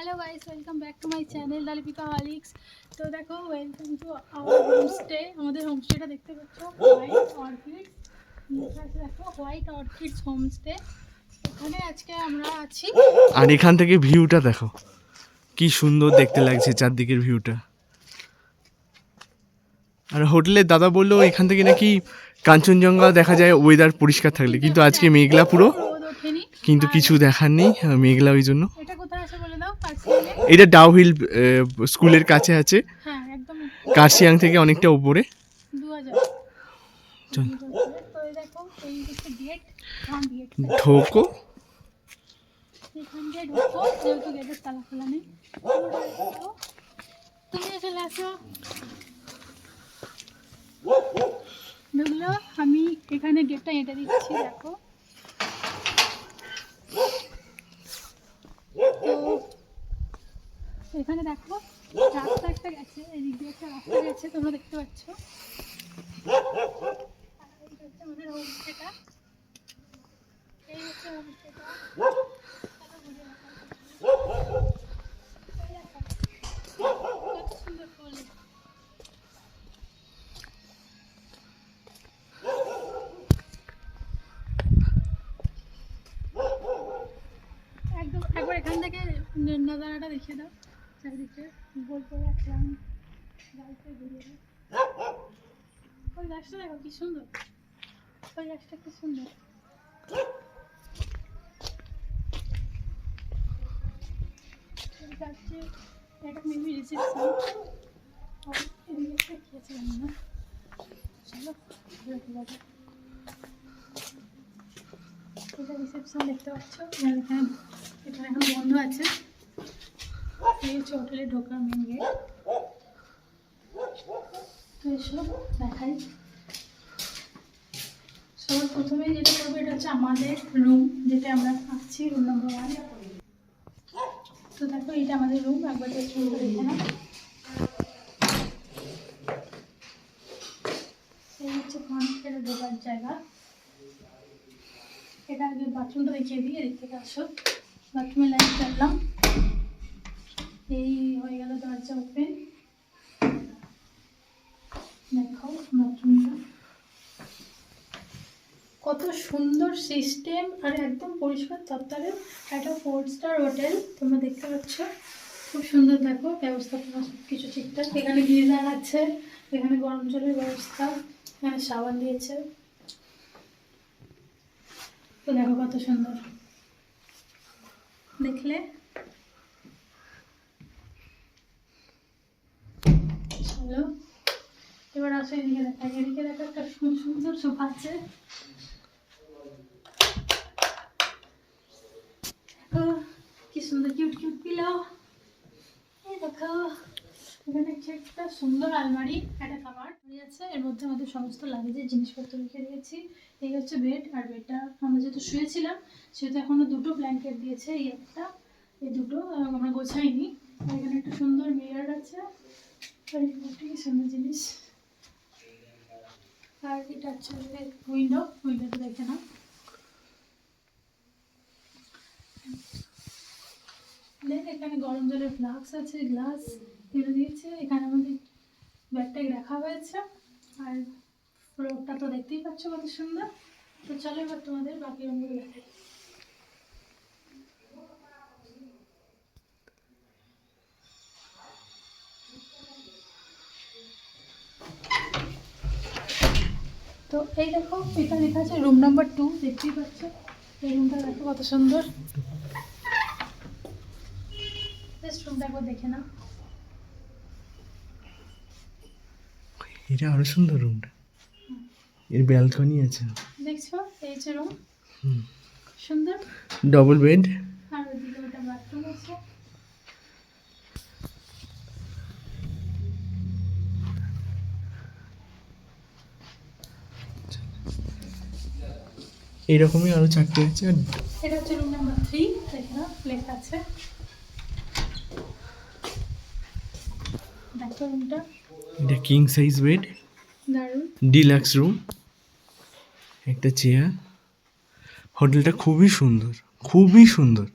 Hello guys welcome back to my channel Dalipika Horlicks তো দেখো welcome to our homestay আমাদের হোমস্টেটা দেখতে পাচ্ছ? হোয়াইট অর্কিডস দেখো হোয়াইট অর্কিডস হোমস্টে ওখানে আজকে আমরা আছি। আর এখান থেকে ভিউটা দেখো। কি সুন্দর দেখতে লাগছে চারদিকের ভিউটা আর হোটেলের দাদা বলল এখান থেকে নাকি কাঞ্চনজঙ্ঘা দেখা যায় ওয়েদার পরিষ্কার থাকলে। কিন্তু আজকে মেঘলা পুরো। কিন্তু কিছু দেখার নেই মেঘলা ওই জন্য। এটা ডাউহিল স্কুলের কাছে আছে। হ্যাঁ কার্শিয়াং থেকে অনেকটা উপরে। ঢোকো। ঢুকলো আমি এখানে গেটটা এঁটে দিচ্ছি দেখো। এখানে দেখো, রাস্তা একটা গেছে, এদিক দিয়ে একটা রাস্তা গেছে, তোমরা দেখতে পাচ্ছ। একদম, একবার এখান থেকে নজারাটা দেখিয়ে দাও। চারিদিকে গোল করে রাখলাম গাছটা ঘুরিয়ে ওই গাছটা দেখো কি সুন্দর। ওই গাছটা কি সুন্দর। ওই একটা মেবি রিসেপশন কি না। চলো। এটা রিসেপশন দেখতে পাচ্ছ? এখানে, এখন বন্ধ আছে। এই হচ্ছে হোটেলে ঢোকার সবার প্রথমে যেটা করব, এটা হচ্ছে আমাদের রুম যেটা আমরা আসছি রুম নম্বর ওয়ান তো দেখো এটা আমাদের রুম একবার ঢোকার জায়গা। এটা আগে বাথরুমটা দেখিয়ে দিই, এদিক থেকে আসো। বাথরুমে লাইট হয়ে গেল দরজা ওপেন দেখো বাথরুমটা কত সুন্দর সিস্টেম আর একদম পরিষ্কার তত্ত্বারে একটা ফোর স্টার হোটেল তোমরা দেখতে পাচ্ছ। খুব সুন্দর দেখো, ব্যবস্থাপনা সব কিছু ঠিকঠাক। এখানে গিজার আছে, এখানে গরম জলের ব্যবস্থা, এখানে সাবান দিয়েছে। তো দেখো কত সুন্দর। দেখলে? চলো এবার আসো এদিকে দেখা, এদিকে দেখো একটা সুন্দর সোফা আছে। কি সুন্দর কিউট কিউট পিলো এই দেখো, এখানে একটা সুন্দর আলমারি, একটা কাবার আছে। এর মধ্যে আমাদের সমস্ত লাগেজের জিনিসপত্র রেখে দিয়েছি। এই হচ্ছে বেড আর বেডটা আমরা যেহেতু শুয়েছিলাম, সেহেতু এখনও দুটো ব্ল্যাঙ্কেট দিয়েছে, এই একটা, এই দুটো আমরা গোছাইনি। এখানে একটা সুন্দর মিরার আছে। সুন্দর জিনিস আর এটা হচ্ছে উইন্ডো উইন্ডোতে দেখে না দেখ এখানে গরম জলের ফ্লাক্স আছে গ্লাস এগুলো দিয়েছে। এখানে আমাদের ব্যাগটাই রাখা হয়েছে। আর ফ্লোরটা তো দেখতেই পাচ্ছ কত সুন্দর। তো চলো এবার তোমাদের বাকি রুমগুলো দেখাই। তো এই দেখো এটা লেখা আছে রুম নাম্বার টু দেখতেই পাচ্ছ। এই রুমটা দেখো কত সুন্দর। জাস্ট রুমটা একবার দেখে না এটা আরও সুন্দর রুমটা এর ব্যালকনি আছে। দেখছ? এই যে রুম। সুন্দর। ডবল বেড এইরকমই আরও চারটে আছে। আর এটা হচ্ছে রুম নাম্বার থ্রি দেখে না লেখা আছে। দেখো রুমটা এটা কিং সাইজ বেড দারুণ। ডিলাক্স রুম একটা চেয়ার হোটেলটা খুবই সুন্দর খুবই সুন্দর।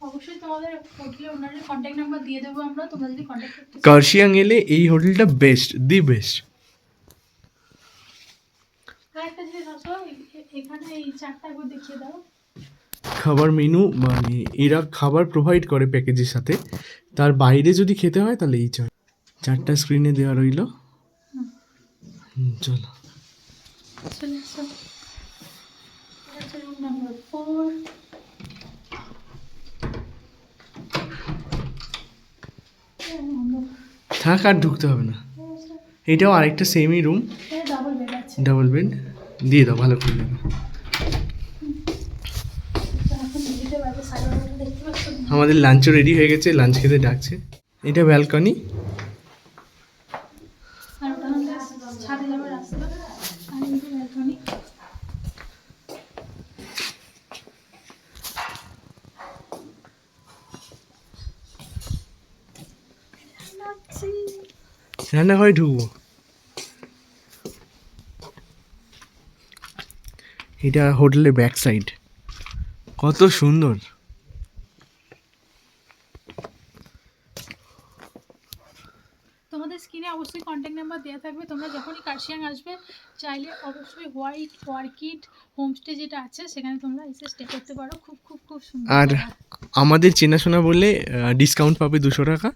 অবশ্যই তোমাদের হোটেলে ওনারের কন্ট্যাক্ট নাম্বার দিয়ে দেবো আমরা তোমরা যদি কন্ট্যাক্ট করতে কার্শিয়াং এলে এই হোটেলটা বেস্ট দি বেস্ট আর একটা জিনিস আসো এ- এ- এখানে এই চারটা একবার দেখিয়ে দাও খাবার মেনু মানে এরা খাবার প্রোভাইড করে প্যাকেজের সাথে। তার বাইরে যদি খেতে হয় তাহলে এই চার চারটা স্ক্রিনে দেওয়া রইল। চলো। থাক আর ঢুকতে হবে না। এটাও আরেকটা সেমই room double bed double bed দিয়ে দাও ভালো করে দেবো তো এখন দিতে পারবে সাড়ে বারোটা দেখতে পাচ্ছ তোমরা? আমাদের লাঞ্চও রেডি হয়ে গেছে, লাঞ্চ খেতে ডাকছে। এটা ব্যালকনি রান্নাঘরে ঢুকবো। এটা হোটেলের ব্যাক সাইড কত সুন্দর। তোমাদের স্ক্রিনে অবশ্যই কন্ট্যাক্ট নাম্বার দেওয়া থাকবে। তোমরা যখনই কার্শিয়াং আসবে চাইলে অবশ্যই হোয়াইট অর্কিড হোমস্টে যেটা আছে সেখানে তোমরা এসে স্টে করতে পারো। খুব খুব খুব সুন্দর আর। আমাদের চেনাশোনা বললে ডিসকাউন্ট পাবে দুশো টাকা।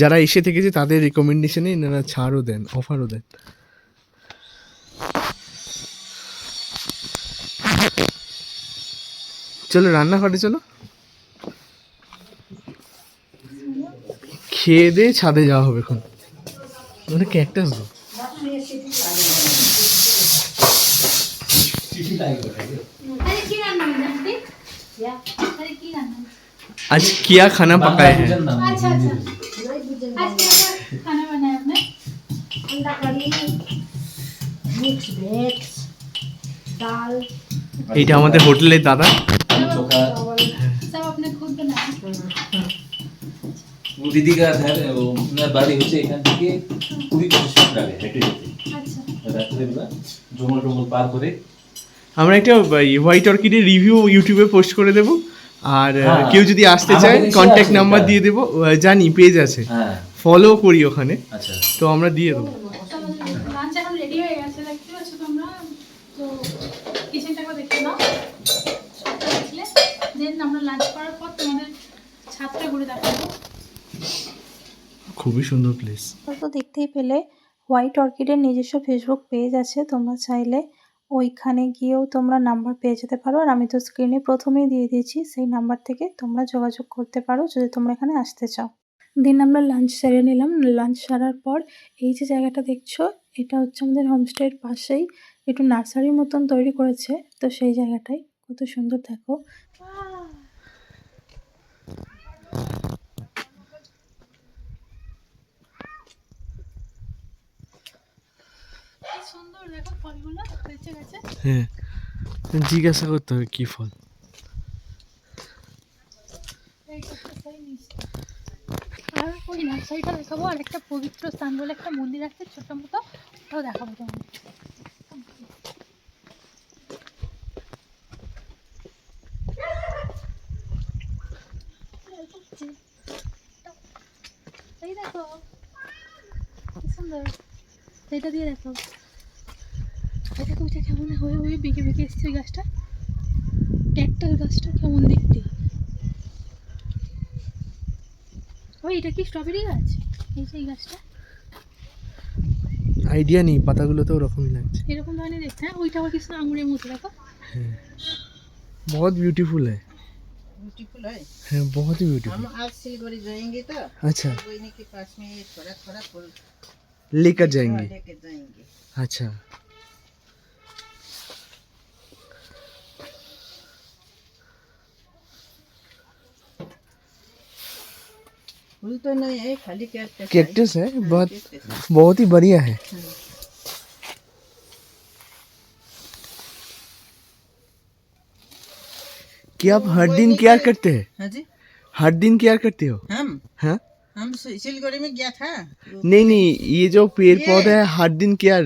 যারা এসে থেকেছে তাদের রেকমেন্ডেশনে এনারা ছাড়ও দেন অফারও দেন। চলো রান্নাঘরে চলো। খেয়ে দিয়ে ছাদে যাওয়া হবে এখন মানে ক্যাকটাস গো আরে কি রান্না হয়েছে আন্টি? আরে কি রান্না হয়েছে? आज क्या खाना पकाए हैं আচ্ছা আচ্ছা আজকে আমরা খানা বানাই আপনার अंडा करी मिक्स वेज दाल এইটা আমাদের হোটেলের দাদা ওনার বাড়ি হচ্ছে এখান থেকে কুড়ি পঁচিশ মিনিট লাগে হেঁটে রাত্রেবেলা পার করে আমরা একটা হোয়াইট অর্কিডের রিভিউ ইউটিউবে পোস্ট করে দেবো। আর হ্যাঁ। কেউ যদি আসতে চায় কন্ট্যাক্ট নাম্বার দিয়ে দেবো। জানি পেজ আছে। হ্যাঁ। ফলো করি ওখানে। আচ্ছা। তো আমরা দিয়ে দেবো। আমরা লাঞ্চ করার পর তোমাদের ছাদটা ঘুরে দেখাবো। খুবই সুন্দর প্লেস তো দেখতেই পেলে হোয়াইট অর্কিডের নিজস্ব ফেসবুক পেজ আছে, তোমরা চাইলে ওইখানে গিয়েও তোমরা নাম্বার পেয়ে যেতে পারো। আর আমি তো স্ক্রিনে প্রথমেই দিয়ে দিয়েছি, সেই নাম্বার থেকে তোমরা যোগাযোগ করতে পারো, যদি তোমরা এখানে আসতে চাও। দিন আমরা লাঞ্চ সেরে নিলাম। লাঞ্চ সারার পর এই যে জায়গাটা দেখছ, এটা হচ্ছে আমাদের হোমস্টের পাশেই একটু নার্সারির মতন তৈরি করেছে, তো সেই জায়গাটাই কত সুন্দর দেখো। সুন্দর দেখো ফলগুলো বেঁচে গেছে। হ্যাঁ। জিজ্ঞাসা করতে হবে কি ফল? আর ওই নার্সারিটা দেখাবো আর একটা পবিত্র স্থান বলে একটা মন্দির আছে ছোট মতো ওটাও দেখাবো তোমাদের এই দেখো কি সুন্দর। এটা দিয়ে দেখো এটা দেখো ওইটা কেমন হয়ে হয়ে বেঁকে বেঁকে এসছে ওই গাছটা ক্যাকটাস গাছটা কেমন দেখতে ওই এটা কি স্ট্রবেরি গাছ এই যে এই গাছটা আইডিয়া নেই পাতাগুলো তো ওরকমই লাগছে এরকম ধরনের দেখতে হ্যাঁ ওইটা আবার কিছু আঙুরের মতো দেখো बहुत ब्यूटीफुल है ब्यूटीफुल है है बहुत ही ब्यूटीफुल हम आज सिलगुड़ी जाएंगे तो अच्छा कोई के पास में ये थोड़ा थोड़ा फूल लेकर जाएंगे लेके जाएंगे अच्छा फूल तो नहीं है खाली कैक्टस है। है हाँ, बहुत बहुत ही बढ़िया है। क्या आप हर दिन केयर करते हैं? हाँ जी। हर दिन केयर करते हो? हम? हाँ? हम सि- में गया था। नहीं नहीं ये जो पेड़ पौधा है हर दिन केयर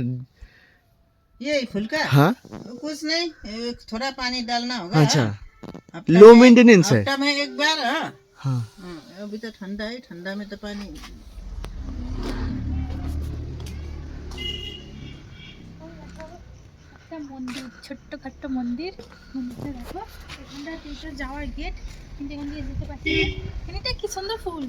ये फूल का हाँ? कुछ नहीं थोड़ा पानी डालना होगा। अच्छा। लो मेंटेनेंस है। में एक बार हाँ। हाँ हाँ, अभी तो ठंडा है ठंडा में तो पानी একটা মন্দির ছোট্ট খাট্ট মন্দির মন্দিরটা দেখো এখানটা তিনটা যাওয়ার গেট কিন্তু এখান দিয়ে যেতে পারছি না এখানটা কি সুন্দর ফুল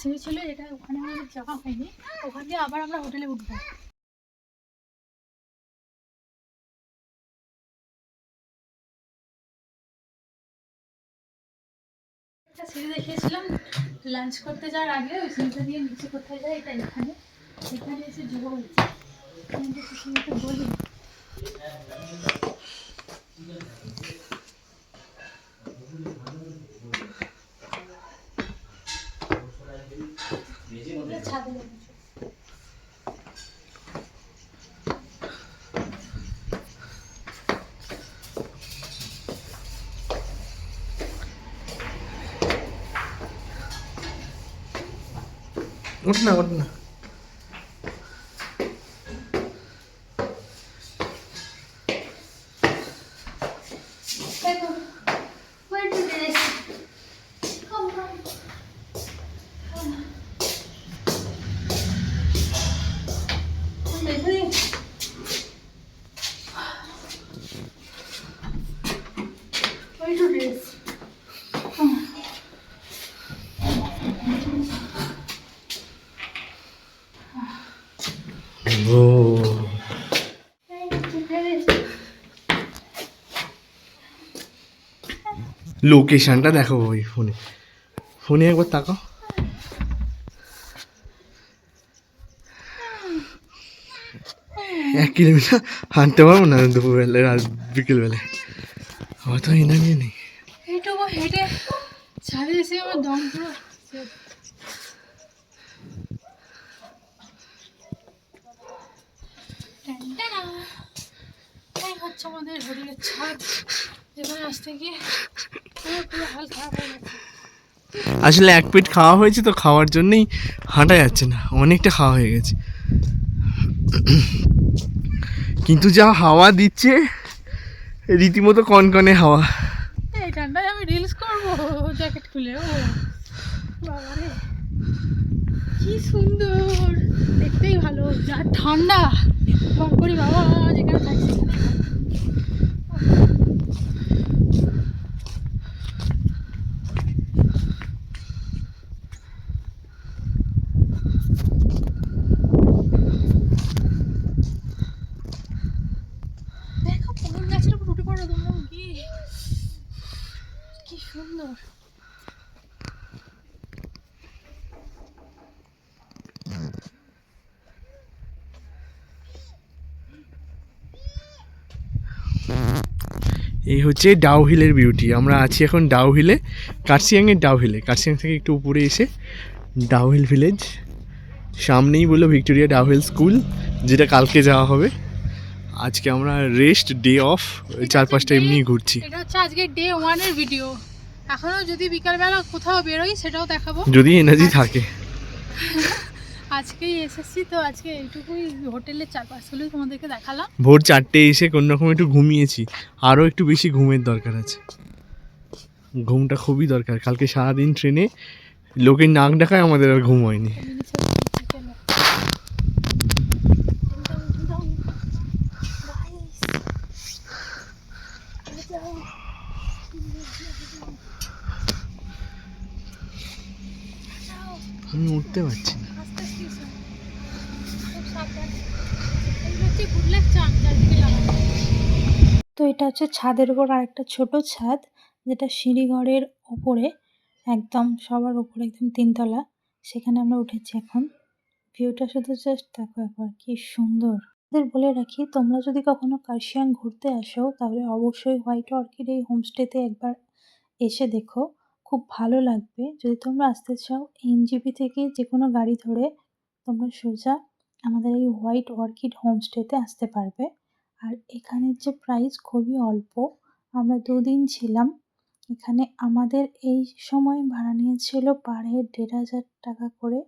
সিঁড়ি ছিল যেটা ওখানে আমাদের যাওয়া হয়নি। ওখান দিয়ে আবার আমরা হোটেলে উঠবো। একটা সিঁড়ি দেখিয়েছিলাম লাঞ্চ করতে যাওয়ার আগে, ওই সিঁড়িটা দিয়ে নিচে কোথায় যায়, এটা এখানে। এখানে এসে যোগ হয়েছে বলি। ছাদে উঠেছে। ওঠ না ওঠ না লোকেশনটা দেখো ওই ফোনে। ফোনে একবার তাকাও। এক কিলোমিটার হাঁটতে পারব না দুপুরবেলায়, রাত বিকেলবেলায়। অত এনার্জি নেই। এইটুকু হেঁটে এসে আমার দম পুরো। হচ্ছে আমাদের হোটেলের ছাদ। যেখানে আসতে গিয়ে পুরো পুরো হাল খারাপ হয়ে গেছে। আসলে এক পেট খাওয়া হয়েছে তো খাওয়ার জন্যই হাঁটা যাচ্ছে না অনেকটা খাওয়া হয়ে গেছে। কিন্তু যা হাওয়া দিচ্ছে রীতিমতো কনকনে হাওয়া। এই ঠান্ডায় আমি রিলস করব জ্যাকেট খুলে ও বাবারে কি সুন্দর দেখতেই ভালো যা ঠান্ডা। করি বাবা যেখানে থাকছি দেখো পবন গাছের উপর উঠে পড়ো তোমরা গিয়ে কি সুন্দর এই হচ্ছে ডাউ হিলের বিউটি। আমরা আছি এখন ডাউ হিলে কার্সিয়াংয়ের ডাউ হিলে। কার্সিয়াং থেকে একটু উপরে এসে ডাউ হিল ভিলেজ। সামনেই বলল ভিক্টোরিয়া ডাউ হিল স্কুল যেটা কালকে যাওয়া হবে। আজকে আমরা রেস্ট ডে অফ চারপাশটা এমনি ঘুরছি। এটা হচ্ছে আজকে ডে ওয়ানের ভিডিও এখনও যদি বিকালবেলা কোথাও বেরোই সেটাও দেখাবো। যদি এনার্জি থাকে। আজকেই এসেছি, তো আজকে এইটুকুই হোটেলের চারপাশগুলোই তোমাদেরকে দেখালাম। ভোর চারটে এসে কোনো রকম একটু ঘুমিয়েছি। আরও একটু বেশি ঘুমের দরকার আছে। ঘুমটা খুবই দরকার। কালকে সারাদিন ট্রেনে লোকের নাক ডাকায় আমাদের আর ঘুম হয়নি। আমি উঠতে পারছি না আস্তে আস্তে এসো। খুব সাবধানে। এই হচ্ছে good luck charm চারদিকে লাগানো। তো এটা হচ্ছে ছাদের উপর আরেকটা ছোট ছাদ, যেটা সিঁড়িঘরের ওপরে, একদম সবার উপরে একদম তিনতলা। সেখানে আমরা উঠেছি এখন। ভিউটা শুধু জাস্ট দেখো একবার, কি সুন্দর। ওদের বলে রাখি, তোমরা যদি কখনো কার্শিয়াং ঘুরতে আসো, তাহলে অবশ্যই হোয়াইট অর্কিড এই হোমস্টেতে একবার এসে দেখো। খুব ভালো লাগবে। যদি তোমরা আসতে চাও, এনজিপি থেকে যে কোনো গাড়ি ধরে তোমরা সোজা আমাদের এই হোয়াইট অর্কিড হোমস্টেতে আসতে পারবে। আর এখানের যে প্রাইস খুবই অল্প। আমরা দুদিন ছিলাম। এখানে আমাদের এই সময় ভাড়া নিয়েছিল পার হেড দেড় হাজার টাকা করে।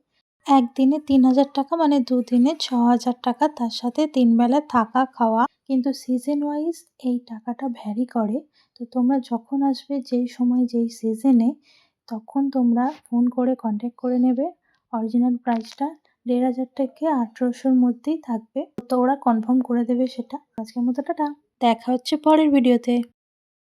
একদিনে তিন হাজার টাকা মানে দুদিনে ছ হাজার টাকা। তার সাথে তিন বেলা থাকা, খাওয়া। কিন্তু সিজন ওয়াইজ এই টাকাটা ভ্যারি করে। তো তোমরা যখন আসবে যেই সময়, যেই সিজনে তখন তোমরা ফোন করে কন্ট্যাক্ট করে নেবে। অরিজিনাল প্রাইসটা দেড় হাজার থেকে আঠেরোশোর মধ্যেই থাকবে। তো ওরা কনফার্ম করে দেবে সেটা। আজকের মতো টাটা। দেখা হচ্ছে পরের ভিডিওতে